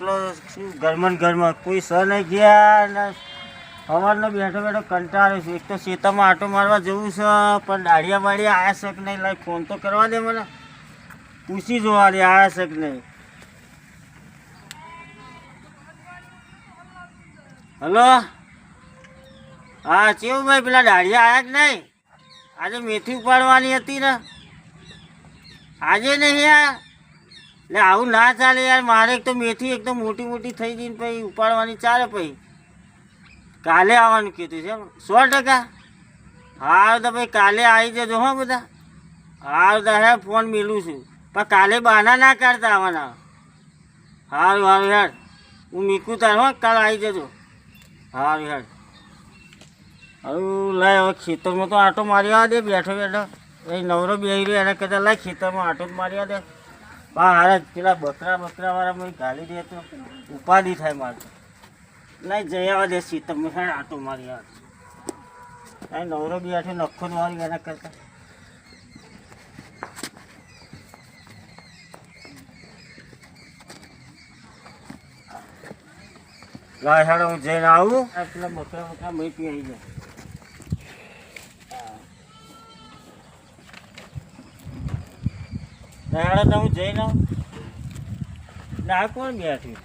એકલો શું ઘરમાં ને ઘરમાં કોઈ સર નહીં ગયા ને સવારનો બેઠો બેઠો કંટાળો છે. એક તો શેતામાં આટો મારવા જવું છે, પણ દાળિયા બાડિયા આવ્યા છે કે નહીં? લાઈ ફોન તો કરવા દે મને. પૂછી જોવા દે આવ્યા છે નહીં? હલો? હા કેવું ભાઈ, પેલા દાળિયા આવ્યા કે નહીં? આજે મેથી ઉપાડવાની હતી ને. આજે નહીં યાર એટલે આવું ના ચાલે યાર, મારે એક તો મેથી એકદમ મોટી મોટી થઈ ગઈ પછી ઉપાડવાની ચાલે પછી. કાલે આવવાનું કીધું છે? સો ટકા? હા તો ભાઈ કાલે આવી જજો હો બધા. હા તો હે ફોન મેલું છું. પણ કાલે બહાના ના કાઢતા આવવાના. સારું સારું યાર હું મીકું તાર હો, કાલે આવી જજો. સારું યાર હવે લાય હવે ખેતરમાં તો આટો મારી આવવા દે, બેઠો બેઠો. એ નવરો બેહી રહ્યો, એના કરતાં લાય ખેતરમાં આટો જ મારી આવે દે. બા, હારા પેલા બકરા બકરા વાળા મને ગાલી દે તો ઉપાધિ થાય મારે નહીં, જઈ આવવા દે ખેતરમાં હેડ આટો મારી આવે. અહીં નવરો બી બેઠો નખો જ મારી એના કરતા. લાય હું જઈને આવું. પેલા બકરા બકરા મહી પી આવી જાય દાડા તો હું જઈ લઉં ના કોણ બેઠું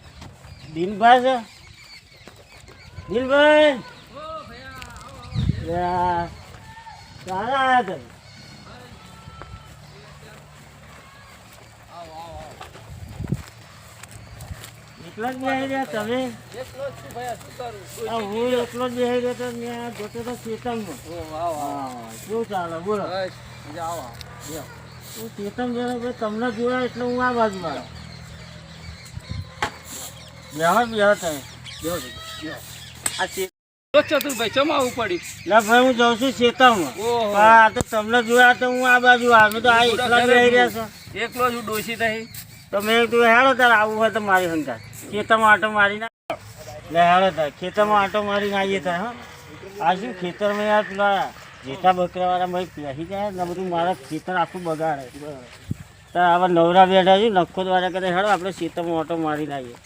દિલભાઈ છે? દિલભાઈ! યા, ક્યારે તમે એકલા જ બેસી રહ્યા તમે? હું એકલો જ બેસી રહ્યો તો મેં જોતો તો ચેતનમાં શું ચાલે? બોલો. હું ચેતન ભાઈ તમને જોયા એટલે હું આ બાજુ આવ્યો બેહો બેહો તમે. આ ચતુરભાઈ ચમાવું પડી. ના ભાઈ હું જાઉં છું ચેતનમાં ઓહો. હા તો તમને જોયા તો હું આ બાજુ આવ્યો તો આ એકલા જ બેસી રહ્યા છો. એકલો જ ડોસી થઈ તો હેડો તાર આવું હોય તો મારી સંગાત ખેતરમાં આટો મારીને આવો. લે હેડો તાર ખેતરમાં આટો મારીને આવીએ તાર હા. આ શું ખેતરમાં યાર પેલા જેઠા બકરાવાળા ભાઈ પહેરી જાય ને બધું મારા ખેતર આખું બગાડે. તો આવા નવરા બેઠા છે નખો દ્વારા કરે હેડો આપણે ખેતરમાં મોટો મારી નાખીએ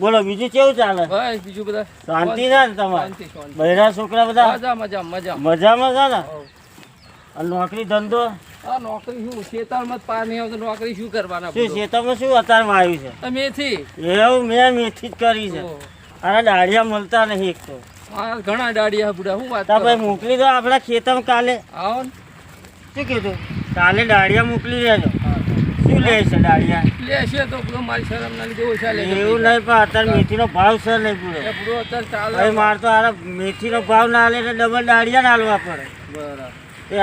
બોલો બીજું કેવું ચાલે? બીજું બધા શાંતિ ના ને તમારે? બૈરા છોકરા બધા? મજા મજા મજા. મજામાં છે ને? અને નોકરી ધંધો? આ નોકરી શું? ખેતરમાં નહીં આવતો. નોકરી શું કરવાના શું? ખેતરમાં શું અત્યારમાં આવ્યું છે? મેથી. એવું મેં મેથી જ કરી છે. અને દાળિયા મળતા નહીં એક તો. આ ઘણા દાડિયા બુડા હું વાત ભાઈ મોકલી દો આપણા ખેતરમાં કાલે. આવો ને. શું કીધું? કાલે દાડિયા મોકલી દેજો. શું લે છે દાળિયા? લેશે તો બધો મારી શરમ ના લીધે ઓછા લે એવું નહીં પણ અત્યારે મેથીનો ભાવ છે નહીં પૂરો એ અત્યારે ચાલે. ભાઈ મારે તો આરે મેથીનો ભાવ ના લે ડબલ દાળિયા ના પડે. બરાબર.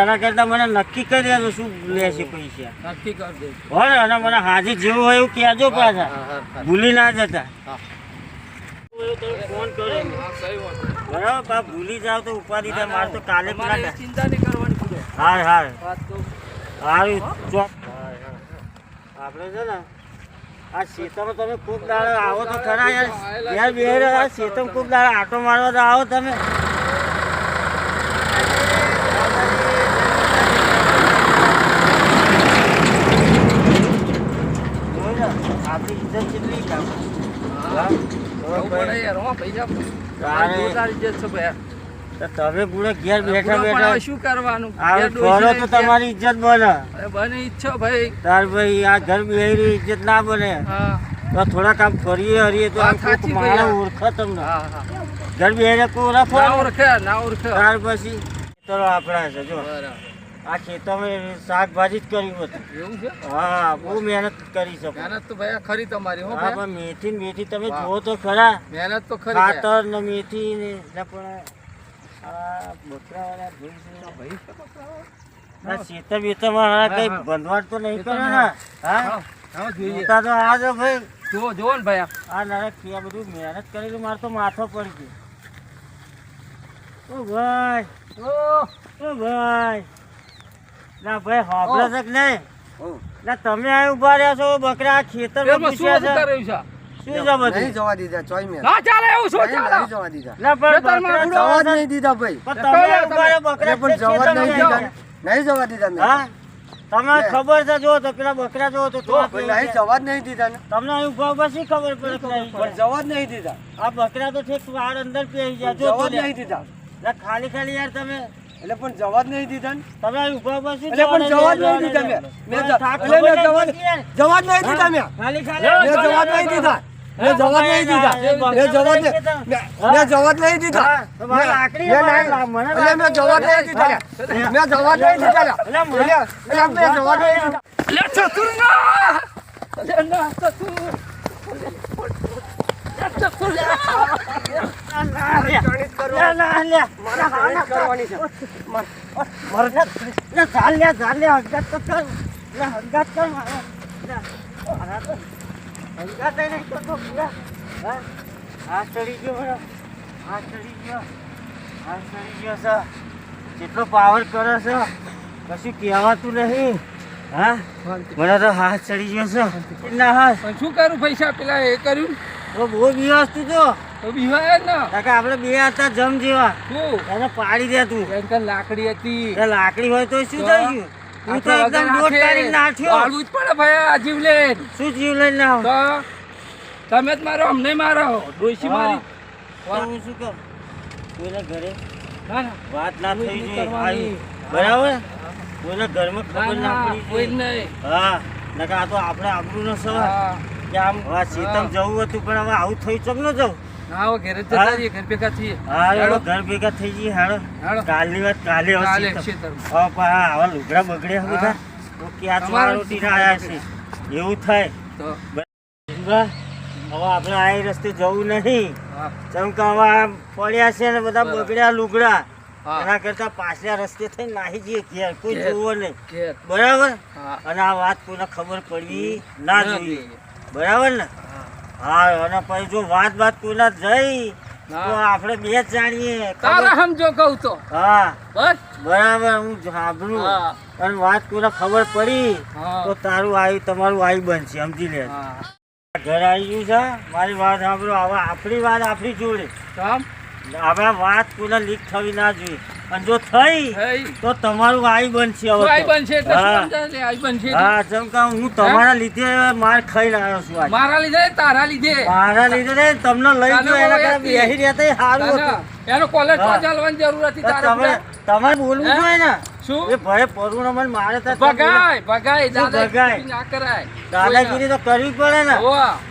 એના કરતાં મને નક્કી કરી દેજો શું લેશે પૈસા. નક્કી કરી અને મને હાજી જેવું હોય એવું કહેજો પાછા. ભૂલી ના જતા. ફોન હા. બરાબર બા ભૂલી જાવ તો ઉપાધિ થાય મારે તો કાલે ચિંતા નહીં કરવાની હા કહું સારું ચોક આપણે છે ને આ શેતમ તમે ખૂબ દાડો આવો તો ખરા યાર. યાર બે આ શેતમ ખૂબ દાડો આટો મારવા તો આવો તમે જોઈ લો, આપણી ઇજ્જત કેટલી કામ હા? તો જવું પડે ભાઈ, યાર, હો, પૈસા જોરદાર ઇજ્જત છે ભાઈ. તમે પૂરે ઘેર બેઠા બેઠા શું કરવાનું? ફરો તો તમારી ઇજ્જત બને. બને ઈચ્છો ભાઈ. તાર ભાઈ આ ઘર બેહરી ઇજ્જત ના બને. તો થોડાક આમ કરીએ હરીએ તો આમ માણસ ઓળખે તમને. ઘર બેહરે કોઈ ઓળખે ના ઓળખે. ત્યાર પછી. ચલો આપણા છે જો. બરાબર. આ ખેતરમાં શાકભાજી જ કર્યું હતું. એવું છે? હા બહુ મહેનત કરી છે મહેનત તો ભાઈ ખરી તમારી હો હા પણ મેથી મેથી તમે. જુઓ તો ખરા. મહેનત તો ખરી ખાતર ને મેથી ને એટલે પણ આ બકરાવાળા ભૂલ છે. ભાઈ આ ખેતર બેતરમાં કઈ હા. તો નહીં કરે ને હા. તો આ જો ભાઈ. જુઓ જુઓ ને ભાઈ આ. આ નરક આ બધું મહેનત કરેલું મારે તો માથો પડી ગયો. ઓ ભાઈ. ઓ ભાઈ. ના ભાઈ હોભળો છે કે નહીં? ના તમે અહીં ઊભા રહ્યા છો બકરા ખેતરમાં શું પૂછ્યા છે? શું નહીં જવા દીધા ચોય મેં. ના ચાલે એવું શું? નહીં જવા દીધા. ના પણ ખેતરમાં બકરા બુડો જવા નહીં દીધા ભાઈ. પણ તમે ઊભા રહ્યા બકરા પણ જવા નહીં દીધા નહીં જવા દીધા હા? તમને ખબર છે જો તો પેલા બકરા જો તો નહીં જવા જ નહીં દીધા તમને અહીં ઊભા ઊભા શી ખબર પડે પણ જવા જ નહીં દીધા. આ બકરા તો ઠીક વાર અંદર પેહી જાય જો જવા જ નહીં દીધા. ખાલી ખાલી યાર તમે એટલે પણ જવા જ નહીં દીધા ને તમે ઊભા ઊભા શું એટલે પણ જવા જ નહીં દીધા મેં મેં એટલે મેં જવા જવા જ નહીં દીધા મેં ખાલી મેં જવા જ નહીં દીધા મેં જવા જ નહીં દીધા મેં જવા જ નહીં મેં જવા જ નહીં દીધા મેં મેં જવા જ નહીં દીધા મેં જવા જ નહીં દીધા એટલે મને- એટલે એટલે મેં જવા જ નહીં દીધા એટલે ચતુર ના ચતુર લે ચતુર લે. ના, ના, લે. લે, ના, લે. મારે કરવાની છે મારે ચાલ લે, ચાલ લે, હંગાત તો કર. લે, હંગાત કર મારે. લે, મારા તો હંગાત ય નહીં કરતો પૂરા. હા? હાથ ચડી ગયો મારો. હાથ ચડી ગયો. હાથ ચડી ગયો છે. કેટલો પાવર કરે છે કશું કહેવાતું નહીં હા મને તો હાથ ચડી ગયો છે ના હા શું કરું પૈસા પેલા એ કર્યું તો બહુ દિવસ તું તો બીવાય ને. આપણે બે હતા જમ જેવા. શું? એને પાડી દે તું. લાકડી હતી. એ લાકડી હોય તો શું? થઈ ગયું તું તો એકદમ દોઢ કાઢીને નાઠ્યો વાળવું જ પડે ભાઈ આ જીવ લે શું જીવ લઈને ના તમે જ મારો અમને મારો. હા. મારી. હું શું કહું કોઈના ઘરે વાત ના થઈ જોઈએ. બરાબર? કોઈના ઘરમાં ખબર ના પડી કોઈ જ નહીં. હા. નકા આ તો આપણે આપણું ન સવાલ આમ હવે સીતમ જવું હતું પણ હવે આવું થયું ચમ ન જવું? આવો ઘરે જતા રહીએ ઘર ભેગા થઈએ. હા હેડો. ઘર ભેગા થઈ જઈએ હાડો. કાલની વાત કાલે હવે સીતમ. હા પા આવા લુગડા બગડ્યા બધા. તો ક્યાં તમારે રોટીને આયા છે. એવું થાય. તો. હવે આપણે આ રસ્તે જવું નહીં. ચમ કે હવે પડ્યા છે ને બધા બગડ્યા લુગડા. એના કરતા પાછલા રસ્તે થઈ નાહી જઈએ ઘેર. કોઈ. જોવો નહીં. બરાબર? અને આ વાત કોઈને ખબર પડવી ના જોઈએ. બરાબર ને? હા. અને પછી જો વાત વાત કોઈના જઈ તો આપણે બે જાણીએ. તારા? સમજો કહું તો. હા. બસ? બરાબર હું સાંભળું. અને વાત કોઈને ખબર પડી તો તારું આવી તમારું આવી બનશે સમજી લે ઘર આવી ગયું છે મારી વાત સાંભળો. હવે આપણી વાત આપણી જોડે. આપણે વાત કોઈને લીક થવી ના જોઈએ. અને જો થઈ તો તમારું આઈ બનશે હવે આઈ બનશે એટલે આઈ બનશે હા જેમ કે હું તમારા લીધે માર ખાઈને આવ્યો છું આજે. મારા લીધે? તારા લીધે? મારા લીધે ને તમને લઈ ગયો એના બહુ કરતા યાદ રહેતા સારું હતું. એનો કોલેજ ચાલવાની જરૂર હતી તારે તમે બોલવું જોઈએ ને? શું? એ મને મારે તો ભગાય ભગાય ભગાય? ના કરાય. દાદાગીરી તો કરવી પડે ને.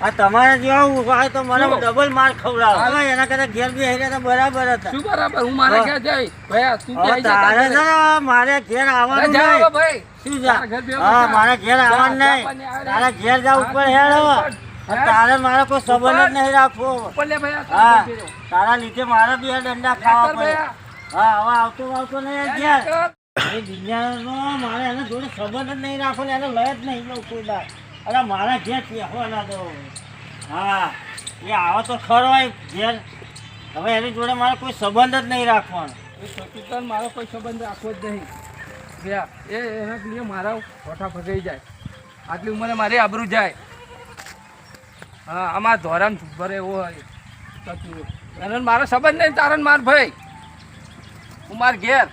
આ તમારા જેવા હોય તો મને ડબલ માર ખવડાવો. હવે એના કરતા ઘેર બેસી રહ્યા બરાબર હતા. શું બરાબર? હું મારા ઘેર જઈ. ભયા તું હવે તારે છે મારે ઘેર આવવાનું નહીં. ભાઈ. શું જા? તારા ઘર હા મારા ઘેર આવવાનું નહીં. તારા ઘેર જાવ ઉપર હેડ. તારે મારે કોઈ સંબંધ જ નહીં રાખવો. હા. તારા લીધે મારા બી દંડા ખાવા પડે. હા હવે આવતો આવતો નહીં કર. એ મારે એના જોડે સંબંધ જ નહીં રાખવો ને એને લય જ નહીં લઉં કોઈ દાડ. અરે મારા ઘેર દો હા, એ આવો તો ખરો ઘેર. હવે એની જોડે મારે કોઈ સંબંધ જ નહીં રાખવાનો. એ છોકરી તને મારો કોઈ સંબંધ રાખવો જ નહીં. ભયા એ એના લીધે મારા ખોટા ફગાઈ જાય. આટલી ઉંમરે મારી આબરૂ જાય. હા, આમાં ધોરણ ભરે એવો હોય. હોય. એને મારો સંબંધ નહીં તારણ માર ભાઈ. હું માર ઘેર.